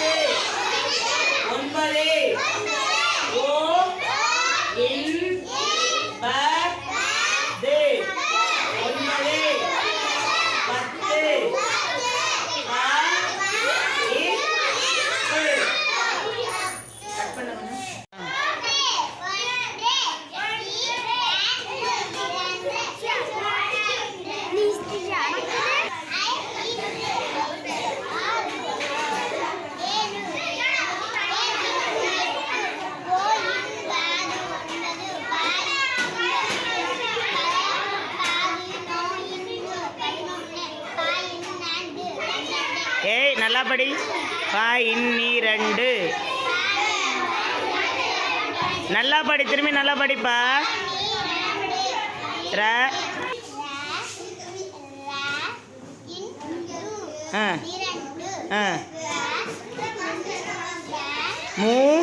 பத்து ஒன்பது. நல்லா படி இன்னிரண்டு நல்லா படி திரும்பி நல்லா படிப்பா. ர. ஆ. மூ.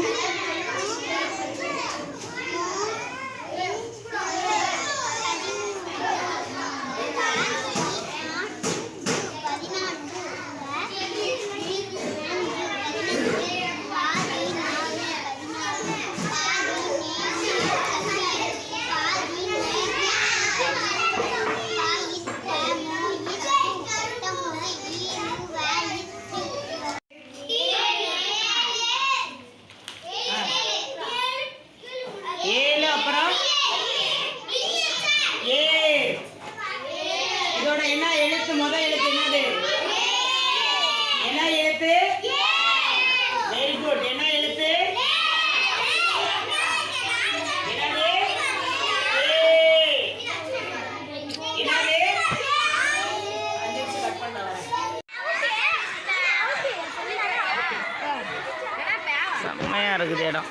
இதோட என்ன எழுத்து? முத எழுத்து என்னது? என்ன எழுத்து? வெரி குட் என்ன எழுத்து? செம்மையா இருக்குது இடம்.